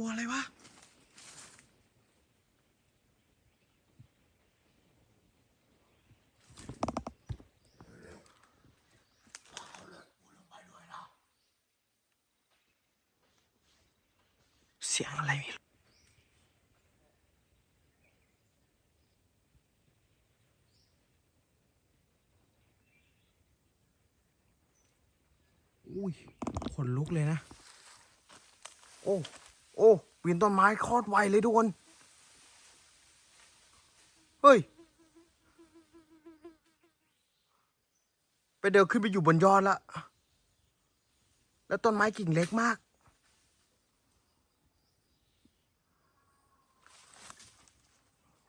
ตัวอะไรวะ เสียงอะไรไม่รู้อุ้ยขนลุกเลยนะ โอ้ โอ้ปีนต้นไม้โคตรไวเลยทุกคน เฮ้ย ไปเดินขึ้นไปอยู่บนยอดละ แล้วต้นไม้กิ่งเล็กมาก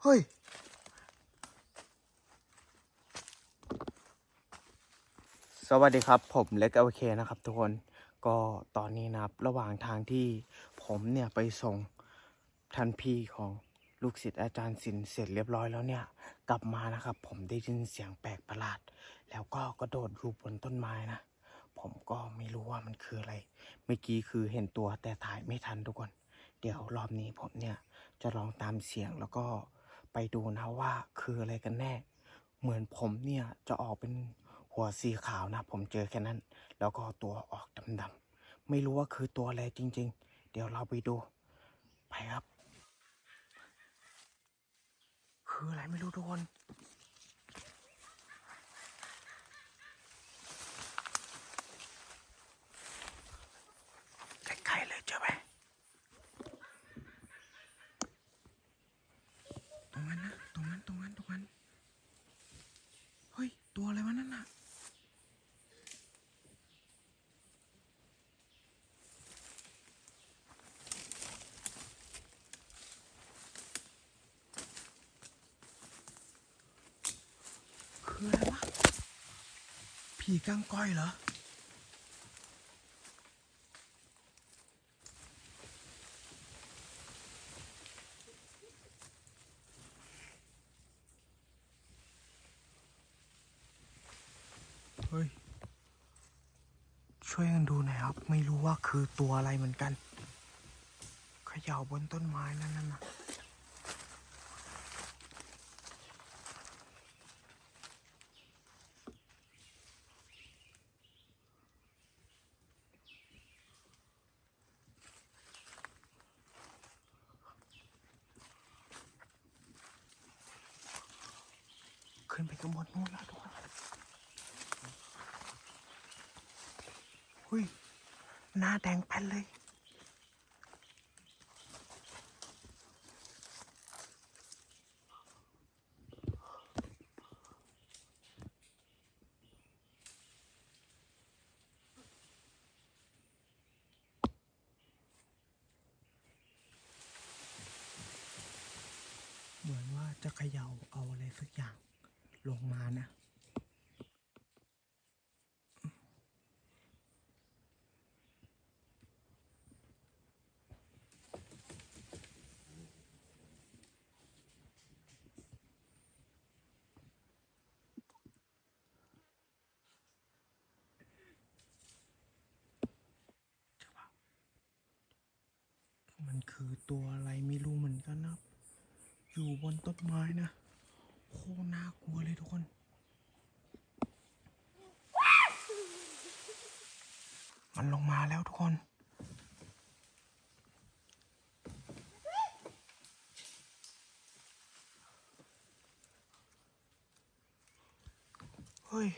เฮ้ยสวัสดีครับ ผมเล็กโอเคนะครับทุกคนก็ตอนนี้นะครับ ระหว่างทางที่ ผมเนี่ยไปส่งท่านพี่ของลูกศิษย์อาจารย์ศิลเสร็จเรียบร้อยแล้วเนี่ย กลับมานะครับ ผมได้ยินเสียงแปลกประหลาด แล้วก็กระโดดอยู่บนต้นไม้นะ ผมก็ไม่รู้ว่ามันคืออะไร เมื่อกี้คือเห็นตัวแต่ถ่ายไม่ทันทุกคน เดี๋ยวรอบนี้ผมเนี่ยจะลองตามเสียงแล้วก็ไปดูนะว่าคืออะไรกันแน่ เหมือนผมเนี่ยจะออกเป็นหัวสีขาวนะ ผมเจอแค่นั้น แล้วก็ตัวออกดำๆไม่รู้ว่าคือตัวอะไรจริง ๆ เดี๋ยวเราไปดู ไปครับ คืออะไรไม่รู้ทุกคนใกล้ๆเลยเจอไหมตรงนั้นนะ ตรงนั้น ตรงนั้น ตรงนั้น เฮ้ย ตัวอะไรวะนั่นน่ะ คืออะไรวะ ผีก้างก้อยเหรอ เฮ้ย ช่วยกันดูหน่อยครับ ไม่รู้ว่าคือตัวอะไรเหมือนกัน เขย่าบนต้นไม้นั่นน่ะ ขึ้นไปข้างบนนู่นแล้วทุกคนหุยหน้าแดงแป้นเลย เหมือนว่าจะเขย่าเอาอะไรสักอย่าง ลงมานะ มันคือตัวอะไรไม่รู้เหมือนกันนะครับ อยู่บนต้นไม้นะ โคตรน่ากลัวเลยทุกคน มันลงมาแล้วทุกคน เฮ้ย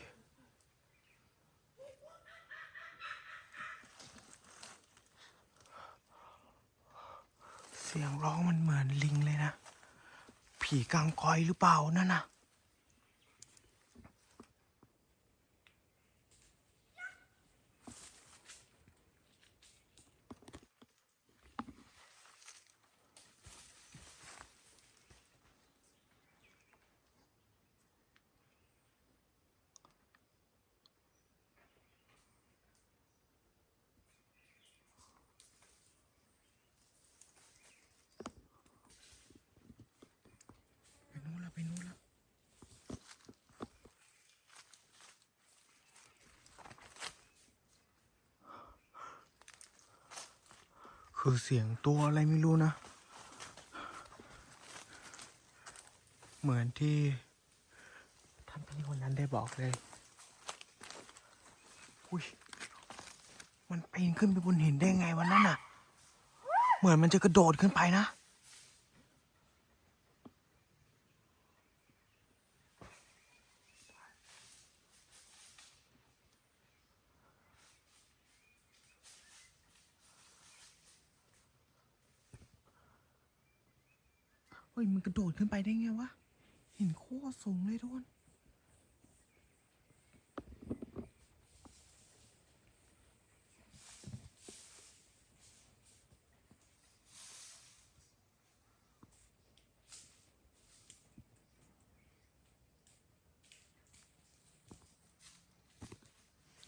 เสียงร้องมันเหมือนลิงเลยนะ ผีกลางกอยหรือเปล่านั่นน่ะไปนู้นละไปนู้นละ คือเสียงตัวอะไรไม่รู้นะ เหมือนที่ท่านพี่คนนั้นได้บอกเลย อุ้ย มันปีนขึ้นไปบนหินได้ไงวันนั้นน่ะ เหมือนมันจะกระโดดขึ้นไปนะ เฮ้ย มันกระโดขึ้นไปได้ไงวะหินโคตรสูงเลยทุกคน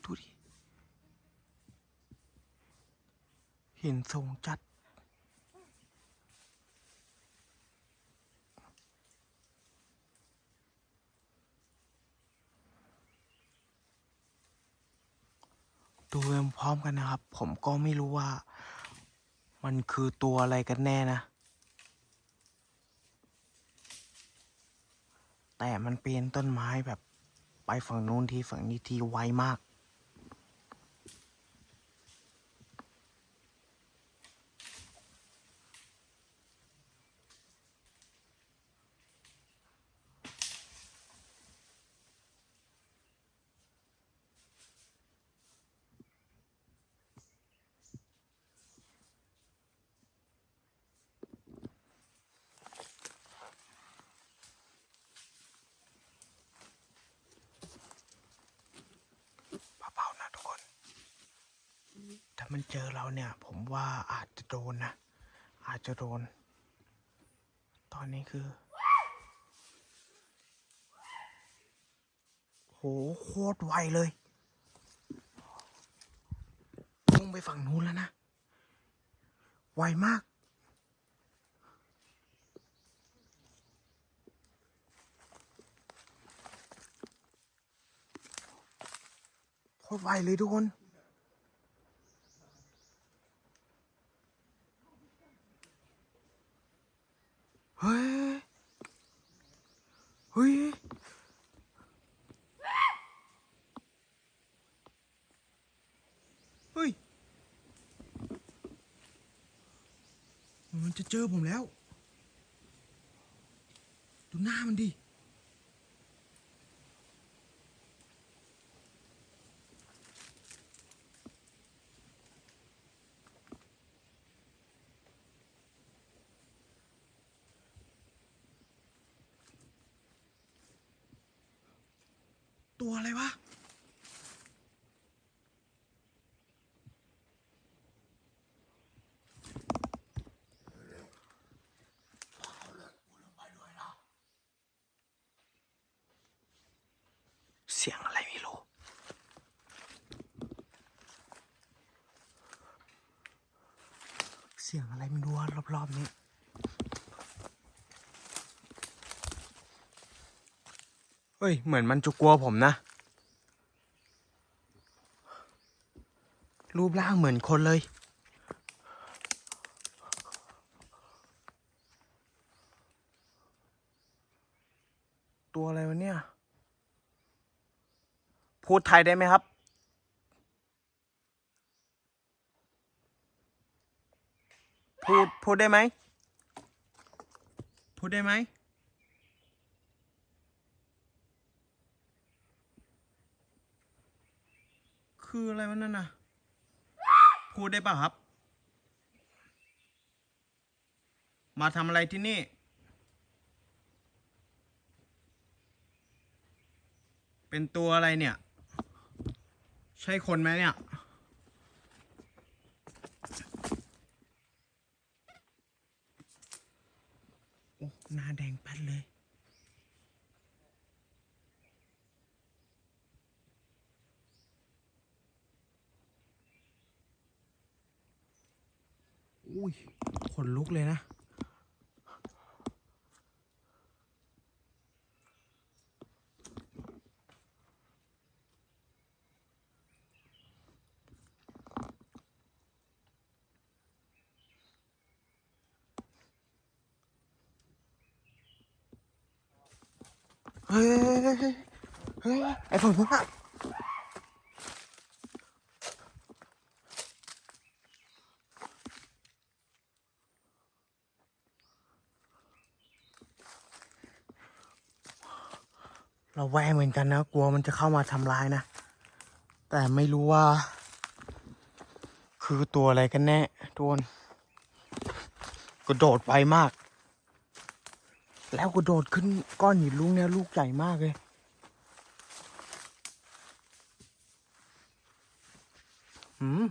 ดูดิหินสูงจัดไปพร้อ มกันนะครับ ผมก็ไม่รู้ว่า มันคือตัวอะไรกันแน่นะ แต่มันเป็นต้นไม้แบบไปฝั่งนู้นทีฝั่งนี้ทีไวมาก เบาๆนะทุกคน ถ้ามันเจอเราเนี่ย ผมว่าอาจจะโดนนะ อาจจะโดน ตอนนี้คือโหโคตรไวเลยพุ่งไปฝั่งนู้นแล้วนะ ไวมากโคตรไวเลยทุกคน เฮ้ย เฮ้ย เฮ้ย มัน จะเจอผมแล้ว ดูหน้ามันดิ ตัวอะไรวะ เสียงอะไรไม่รู้ เสียงอะไรไม่ รอะรอบๆนี้เฮ้ย เหมือนมันจะกลัวผมนะ รูปร่างเหมือนคนเลย ตัวอะไรวะเนี่ย พูดไทยได้ไหมครับ พูดได้ไหม พูดได้ไหม คืออะไรวะนั่นน่ะ พูดได้ป่ะครับ มาทำอะไรที่นี่ เป็นตัวอะไรเนี่ย ใช่คนไหมเนี่ย หน้าแดงแป๊ดเลย อุ้ยขนลุกเลยนะ ฮ้ยเฮ้ยเฮ้ย เฮ้ยไอ้ผมว่าเราแวงเหมือนกันนะ กลัวมันจะเข้ามาทำร้ายนะ แต่ไม่รู้ว่า คือตัวอะไรกันแน่ทุกคนกระโดดไวมาก แล้วกระโดดขึ้นก้อนหินลูกเนี่ยลูกใหญ่มากเลย หืม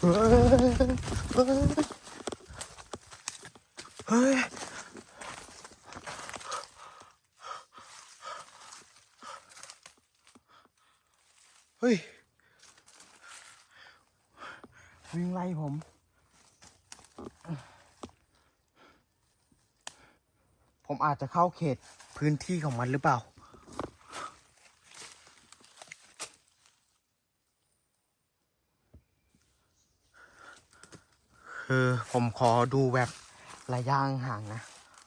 เฮ้ยเฮ้ยเฮ้ย เฮ้ย วิ่งไล่ผม ผมอาจจะเข้าเขตพื้นที่ของมันหรือเปล่า คือผมขอดูแบบระยะห่างนะ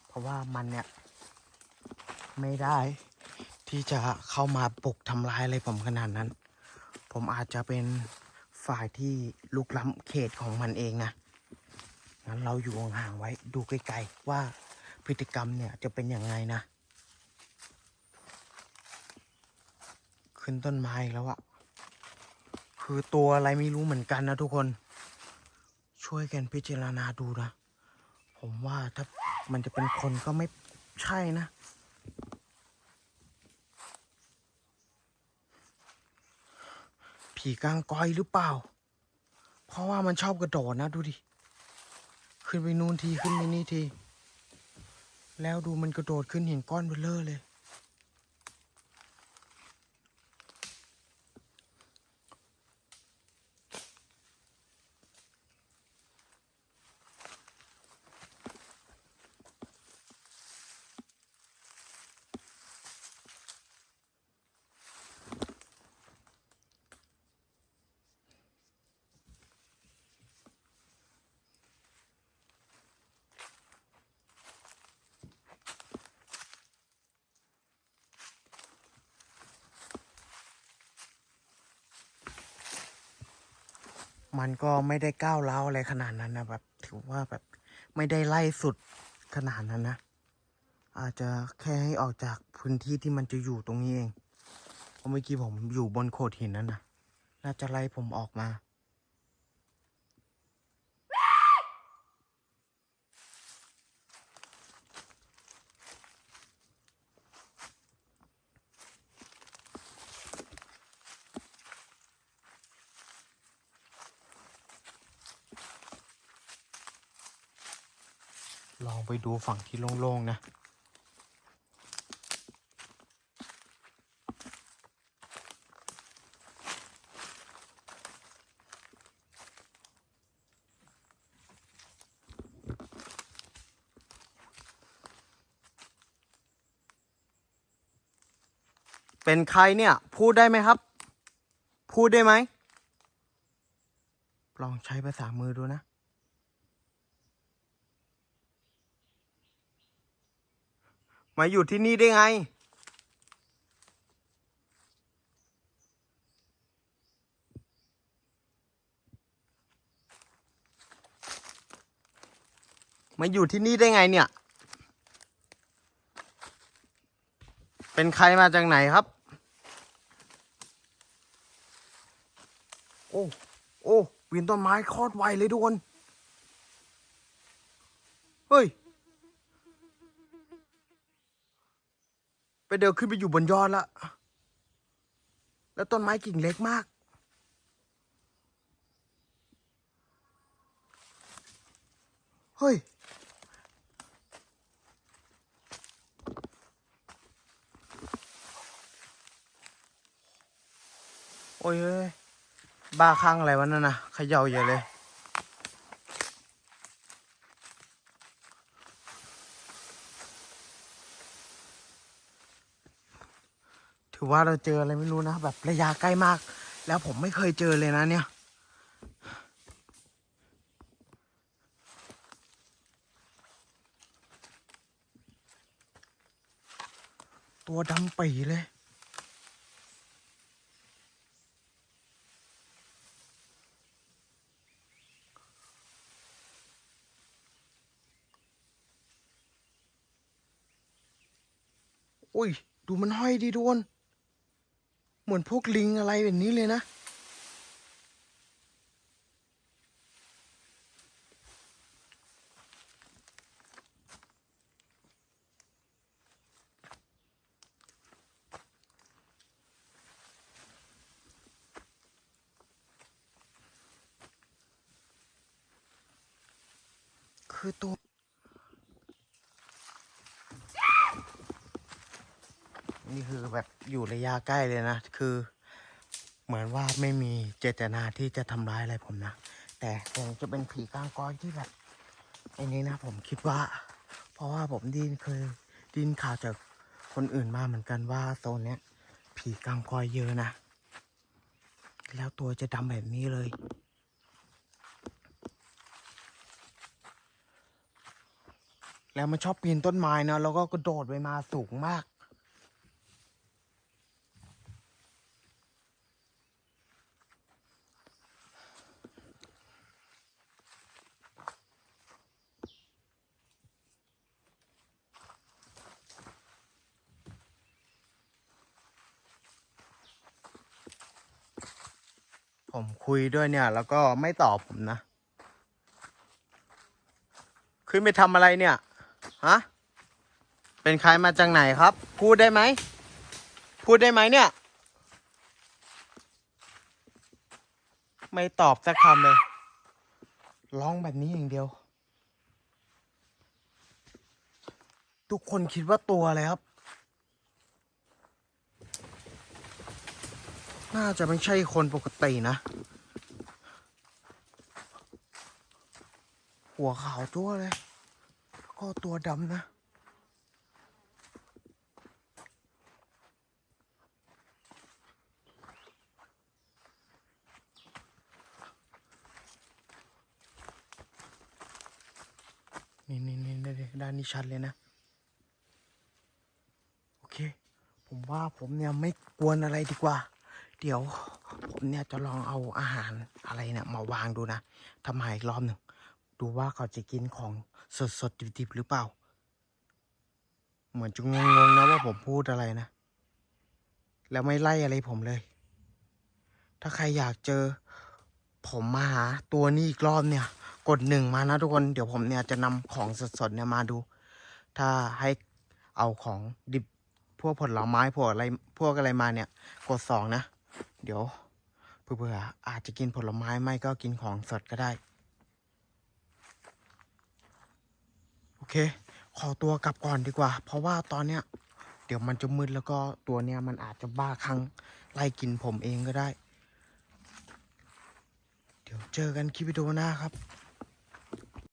เพราะว่ามันเนี่ย ไม่ได้ที่จะเข้ามาปลุกทำร้ายอะไรผมขนาดนั้น ผมอาจจะเป็นฝ่ายที่ลุกล้ำเขตของมันเองนะ งั้นเราอยู่ห่างๆไว้ดูไกลๆว่าพฤติกรรมเนี่ยจะเป็นยังไงนะ ขึ้นต้นไม้แล้วอะคือตัวอะไรไม่รู้เหมือนกันนะทุกคน ช่วยกันพิจารณาดูนะ ผมว่าถ้ามันจะเป็นคนก็ไม่ใช่นะ ผีกลางกอยหรือเปล่า เพราะว่ามันชอบกระโดดนะดูดิ ขึ้นไปนู่นทีขึ้นไปนี่ที แล้วดูมันกระโดดขึ้นเห็นก้อนเบลเลอร์เลย มันก็ไม่ได้ก้าวเล้าอะไรขนาดนั้นนะแบบถือว่าแบบไม่ได้ไล่สุดขนาดนั้นนะ อาจจะแค่ให้ออกจากพื้นที่ที่มันจะอยู่ตรงนี้เองเพราะเมื่อกี้ผมอยู่บนโขดหินนั่นนะน่าจะไล่ผมออกมา ลองไปดูฝั่งที่โล่งๆนะ เป็นใครเนี่ย พูดได้ไหมครับ พูดได้ไหม ลองใช้ภาษามือดูนะ มาอยู่ที่นี่ได้ไง มาอยู่ที่นี่ได้ไงเนี่ย เป็นใครมาจากไหนครับ โอ้ โอ้ปีนต้นไม้คตรไวเลยทุกคน เฮ้ย ไปเดินขึ้นไปอยู่บนยอดละ แล้วต้นไม้กิ่งเล็กมาก เฮ้ย โอ้ยบ้าคลั่งอะไรวะนั่นนะเขย่าใหญ่เลย ถือว่าเราเจออะไรไม่รู้นะ แบบระยะใกล้มาก แล้วผมไม่เคยเจอเลยนะเนี่ยตัวดำปีเลย อุ้ย ดูมันห้อยดีโดน มือนพวกลิงอะไรแบบนี้เลยนะ คือตัว นี่คือ แบบอยู่ระยะใกล้เลยนะ คือเหมือนว่าไม่มีเจตนาที่จะทำร้ายอะไรผมนะ แต่คงจะเป็นผีกลางกอยที่แบบไอ้นี้นะผมคิดว่า เพราะว่าผมดินเคยดินข่าวจากคนอื่นมาเหมือนกันว่าโซนเนี้ยผีกลางกอยเยอะนะ แล้วตัวจะดำแบบนี้เลยแล้วมันชอบปีนต้นไม้นะแล้วก็กระโดดไปมาสูงมาก ผมคุยด้วยเนี่ย แล้วก็ไม่ตอบผมนะ ขึ้นไปทำอะไรเนี่ย ฮะ เป็นใครมาจากไหนครับ พูดได้ไหม พูดได้ไหมเนี่ย ไม่ตอบสักคำเลย ร้องแบบนี้อย่างเดียว ทุกคนคิดว่าตัวอะไรครับ น่าจะไม่ใช่คนปกตินะ หัวขาวตัวเลย ก็ตัวดำนะนี่นี่นี่นี่ด้านนี้ชัดเลยนะ โอเค ผมว่าผมเนี่ยไม่กวนอะไรดีกว่า เดี๋ยวผมเนี่ยจะลองเอาอาหารอะไรเนี่ยมาวางดูนะทำมาอีกรอบหนึ่ง ดูว่าเขาจะกินของสดสดดิบๆหรือเปล่า เหมือนจะงงๆนะว่าผมพูดอะไรนะ แล้วไม่ไล่อะไรผมเลย ถ้าใครอยากเจอ ผมมาหาตัวนี้อีกรอบเนี่ย กดหนึ่งมานะทุกคน เดี๋ยวผมเนี่ยจะนำของสดๆเนี่ยมาดู ถ้าให้เอาของดิบพวกผลไม้พวกอะไรพวกอะไรมาเนี่ย กดสองนะ เดี๋ยวเผื่อๆอาจจะกินผลไม้ไม่ก็กินของสดก็ได้ โอเค ขอตัวกลับก่อนดีกว่า เพราะว่าตอนเนี้ย เดี๋ยวมันจะมืดแล้วก็ตัวเนี้ยมันอาจจะบ้าคลั่งไล่กินผมเองก็ได้ เดี๋ยวเจอกันคลิปวิดีโอหน้าครับ